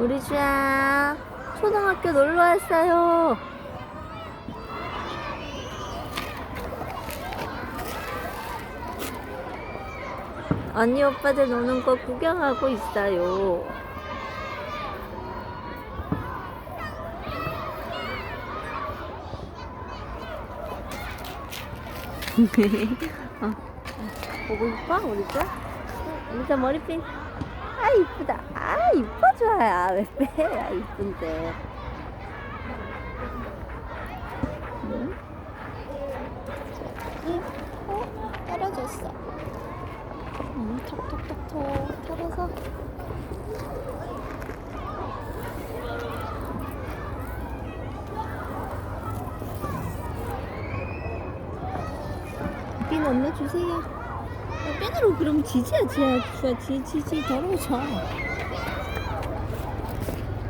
우리 주야 초등학교 놀러 왔어요. 언니 오빠들 노는 거 구경하고 있어요. 어, 보고 싶어 우리 자? 우리 자 머리핀. 아 이쁘다. 아 아요. 왜 빼? 아 이쁜데. 응? 응? 어? 떨어졌어. 음, 톡톡톡톡 털어서. 핀 엄마 주세요. 아, 핀으로 그럼 지지야 지야 지야 지 지 지 더러워져.